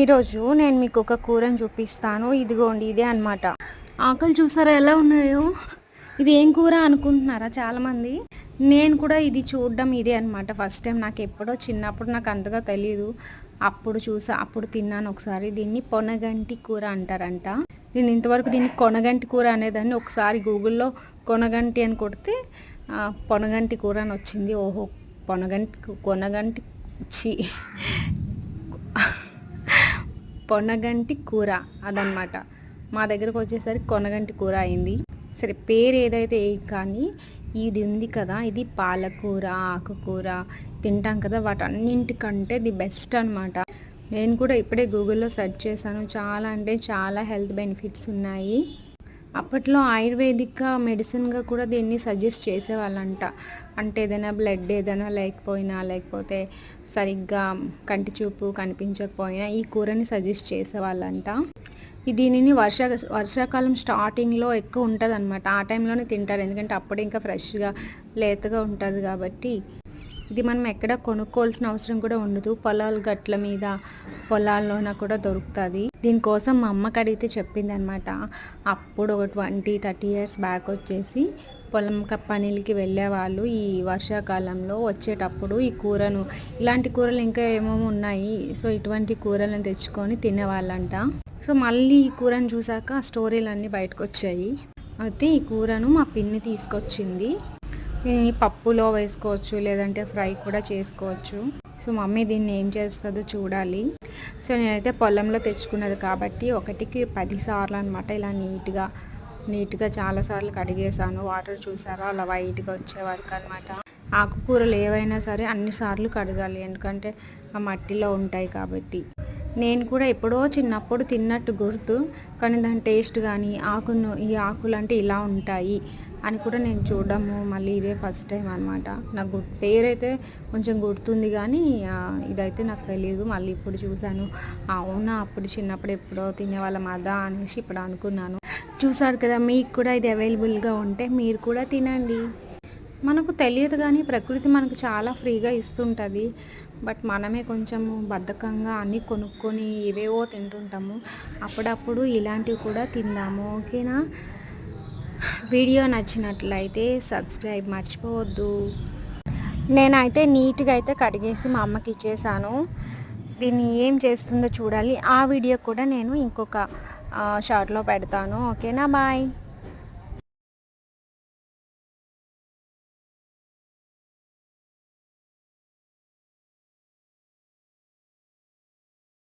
ఈరోజు నేను మీకు ఒక కూరని చూపిస్తాను. ఇదిగోండి ఇదే అన్నమాట. ఆకులు చూసారా ఎలా ఉన్నాయో? ఇది ఏం కూర అనుకుంటున్నారా చాలామంది? నేను కూడా ఇది చూడడం ఇదే అనమాట ఫస్ట్ టైం నాకు ఎప్పుడో చిన్నప్పుడు నాకు అంతగా తెలియదు అప్పుడు చూసా అప్పుడు తిన్నాను ఒకసారి. దీన్ని పొనగంటి కూర అంటారంట. నేను ఇంతవరకు దీన్ని కొనగంటి కూర అనేదాన్ని ఒకసారి గూగుల్లో కొనగంటి అని కొడితే పొనగంటి కూర అని వచ్చింది. ఓహో పొనగంటి కొనగంటి చి కొనగంటి కూర అదనమాట మా దగ్గరకు వచ్చేసరికి కొనగంటి కూర అయింది. సరే పేరు ఏదైతే కానీ ఇది ఉంది కదా ఇది పాలకూర ఆకుకూర తింటాం కదా వాటన్నింటికంటే ది బెస్ట్ అనమాట నేను కూడా ఇప్పుడే గూగుల్లో సెర్చ్ చేశాను. చాలా అంటే చాలా హెల్త్ బెనిఫిట్స్ ఉన్నాయి. అప్పట్లో ఆయుర్వేదిక్ మెడిసిన్గా కూడా దీన్ని సజెస్ట్ చేసేవాళ్ళంట. అంటే ఏదైనా బ్లడ్ ఏదైనా లేకపోయినా లేకపోతే సరిగ్గా కంటి చూపు కనిపించకపోయినా ఈ కూరని సజెస్ట్ చేసేవాళ్ళంట. ఈ దీనిని వర్ష వర్షాకాలం స్టార్టింగ్లో ఎక్కువ ఉంటుంది అనమాట ఆ టైంలోనే తింటారు. ఎందుకంటే అప్పుడు ఇంకా ఫ్రెష్గా లేతగా ఉంటుంది కాబట్టి ఇది మనం ఎక్కడ కొనుక్కోవాల్సిన అవసరం కూడా ఉండదు. పొలాల గట్ల మీద పొలాల్లోన కూడా దొరుకుతుంది. దీనికోసం మా అమ్మకి అడిగితే చెప్పింది అనమాట అప్పుడు ఒక ట్వంటీ థర్టీ ఇయర్స్ బ్యాక్ వచ్చేసి పొలం క- పనులకి వెళ్ళేవాళ్ళు ఈ వర్షాకాలంలో వచ్చేటప్పుడు ఈ కూరను ఇలాంటి కూరలు ఇంకా ఏమేమో ఉన్నాయి. సో ఇటువంటి కూరలను తెచ్చుకొని తినేవాళ్ళంట. సో మళ్ళీ ఈ కూరను చూసాక స్టోరీలన్నీ బయటకు వచ్చాయి అయితే ఈ కూరను మా పిన్ని తీసుకొచ్చింది. పప్పులో వేసుకోవచ్చు లేదంటే ఫ్రై కూడా చేసుకోవచ్చు. సో మమ్మీ దీన్ని ఏం చేస్తుందో చూడాలి. సో నేనైతే పొలంలో తెచ్చుకున్నది కాబట్టి ఒకటికి పదిసార్లు అనమాట ఇలా నీట్గా నీట్గా చాలాసార్లు కడిగేసాను వాటర్ చూసారా? అలా వైట్గా వచ్చే వరకు అనమాట ఆకుకూరలు ఏవైనా సరే అన్ని సార్లు కడగాలి. ఎందుకంటే ఆ మట్టిలో ఉంటాయి కాబట్టి. నేను కూడా ఎప్పుడో చిన్నప్పుడు తిన్నట్టు గుర్తు కానీ దాని టేస్ట్ కానీ ఆకును ఈ ఆకులు అంటే ఇలా ఉంటాయి అని కూడా నేను చూడడము మళ్ళీ ఇదే ఫస్ట్ టైం అనమాట నాకు గు- పేరైతే కొంచెం గుర్తుంది కానీ ఇదైతే నాకు తెలియదు మళ్ళీ ఇప్పుడు చూశాను. అవునా అప్పుడు చిన్నప్పుడు ఎప్పుడో తినేవాళ్ళం అదా అనేసి ఇప్పుడు అనుకున్నాను. చూసారు కదా మీకు కూడా ఇది అవైలబుల్గా ఉంటే మీరు కూడా తినండి. మనకు తెలియదు కానీ ప్రకృతి మనకు చాలా ఫ్రీగా ఇస్తుంటుంది. బట్ మనమే కొంచెం బద్ధకంగా అన్నీ కొనుక్కొని ఏవేవో తింటుంటాము. అప్పుడప్పుడు ఇలాంటివి కూడా తిందాము ఓకేనా? వీడియో నచ్చినట్లయితే సబ్స్క్రైబ్ మర్చిపోవద్దు. నేనైతే నీట్గా అయితే కడిగేసి మా అమ్మకి ఇచ్చేసాను. దీన్ని ఏం చేస్తుందో చూడాలి. ఆ వీడియో కూడా నేను ఇంకొక షార్ట్లో పెడతాను. ఓకేనా? బాయ్.